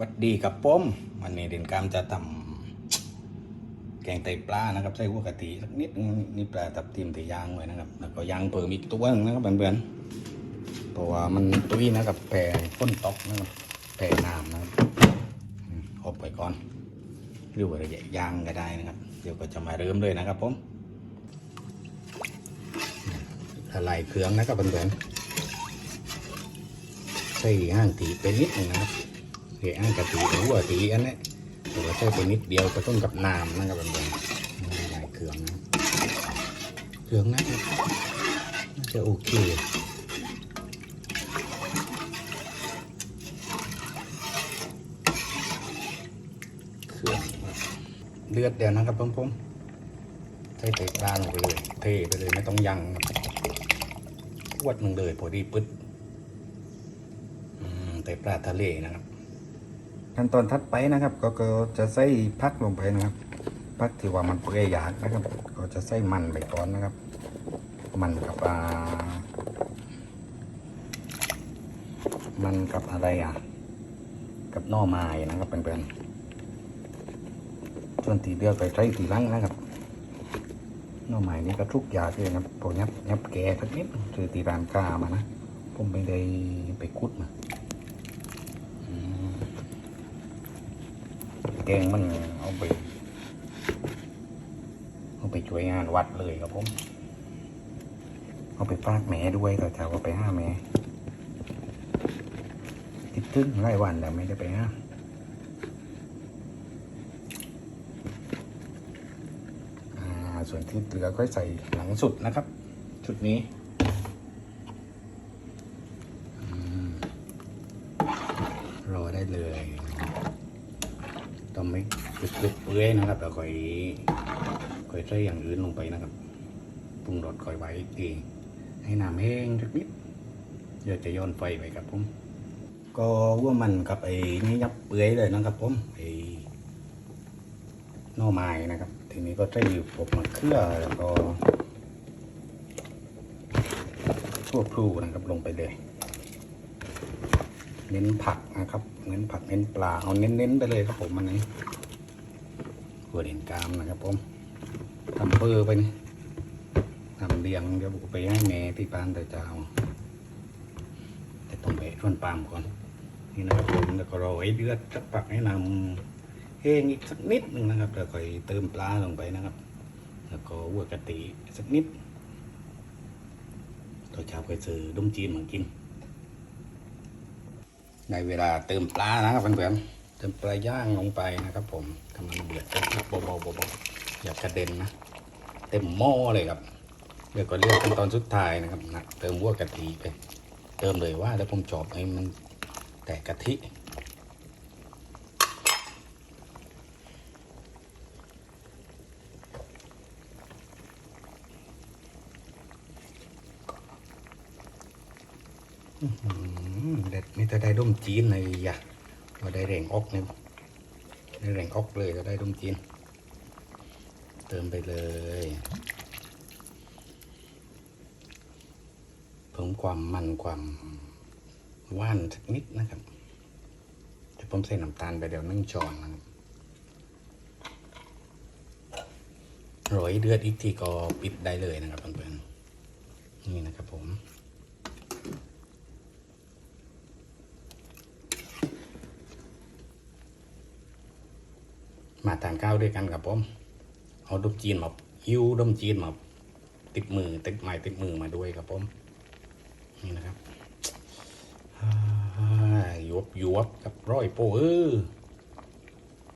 วัดดีกับป้มวันนี้เด่นกามจะทำแกงไตปลานะครับใส่หัวกะทิสักนิดนึงนี่ปลาตับทิมที่ย่างไว้นะครับ แล้วก็ย่างเพิ่มอีกตัวนึงนะครับเพื่อนๆเพราะว่ามันตุ้ยนะครับแผ่ฝนตกนะครับแผ่น้ำนะครับอบไปก่อนหรือว่าระยะย่างก็ได้นะครับ เดี๋ยวก็จะมาเริ่มเลยนะครับผมละลายเครื่องนะครับเพื่อนๆใส่ห้างตีไปนิดหนึงนะครับ เฮ้อันกะทิหรือว่าตีอันนี้ต่ว่าใช้ไปนิดเดียวผสมกับน้ำนะครับเป็นแบบหลายเครื่องนะเครื่องน่าจะน่าจะโอเคเครื่องเลือดเดียวนะครับผมผมใส่ไตปลาลงไปเลย เทไปเลยไม่ต้องยังขวดหนึ่งเลยพอดีปึ๊ดอืมไตปลาทะเลนะครับ ขั้นตอนถัดไปนะครับ ก็ก็จะใส่พักลงไปนะครับพักที่ว่ามันเปื่อยยาดนะครับ ก็จะใส่มันไปก่อนนะครับ มันกับอ่ามันกับอะไรอะ กับน่อไม้นะครับเพื่อนๆส่วนตีเดือกไปใส่ตีหลังนะครับน่อไม้นี่ก็ทุกอย่างเลยนะครับผมยับยับแกะสักนิดคือตีรานกามานะผมไม่ได้ไปคุดมาอืม แกงมันเอาไป เอาไปช่วยงานวัดเลยครับผม เอาไปฝากแม่ด้วยก็จะเอาไปห้าแม่ติดตึ้งไล่วันแล้วไม่ได้ไปห้าส่วนที่เหลือก็ใส่หลังสุดนะครับ ชุดนี้อรอได้เลย ไม่ตึกตึกเปื่อยนะครับแล้วค่อยค่อยใส่อย่างอื่นลงไปนะครับปรุงรสค่อยไว้อีกทีให้น้ำแห้งสักนิดเดี๋ยวจะย้อนไฟไปครับผมก็ว่ามันกับไอ้นี่ยับเปื่อยเลยนะครับผมไอ้หน่อไม้นะครับ ทีนี้ก็ใส่พวกมะเขือแล้วก็ทั่วพลูนะครับลงไปเลย เน้นผักนะครับ เน้นผักเน้นปลาเอาเน้นๆไปเลยครับผมอันนี้หัวเด่นกามนะครับผมทำเบอร์ไปนี่ทำเรียงเดี๋ยวไปให้แม่ที่ปานแต่เจ้าแต่ต้องไปร่วนปามก่อนนี่นะครับผมแล้วก็รอให้เดือดสักปักให้นำแห้งอีกสักนิดนึงนะครับแล้วค่อยเติมปลาลงไปนะครับ แล้วก็หัวกะทิสักนิดตัวเช้าไปซื้อดุมจีนมากิน ในเวลาเติมปลานะครับเพื่อนๆเติมปลาย่างลงไปนะครับผมกำลังเดือดเบาๆเบาๆอย่ากระเด็นนะเต็มหม้อเลยครับเดี๋ยวก็เรียกขั้นตอนสุดท้ายนะครับนะเติมวัวกะทิไป เติมเลยว่าแล้วผมจอบให้มันแต่กะทิอื้อหือ เด็ดนี่ถ้าได้ด้มจีนเลยอย่าว่าได้แรงออกเนี่ยได้แรงออกเลยก็ได้ด้มจีน เติมไปเลยเพิ่มความมันความหว่านสักนิดนะครับเดี๋ยวผมใส่น้ำตาลไปเดี๋ยวนึ่งช้อนนะครับโรยเดือดอีกทีก็ปิดได้เลยนะครับเพื่อนๆนี่นะครับผม มาทานข้าวด้วยกันครับผมเอาดมจีนมายิ้วดมจีนมาติดมือติดไม้ติดมือมาด้วยครับผมนี่นะครับยวบยวบกับร้อยโปเออ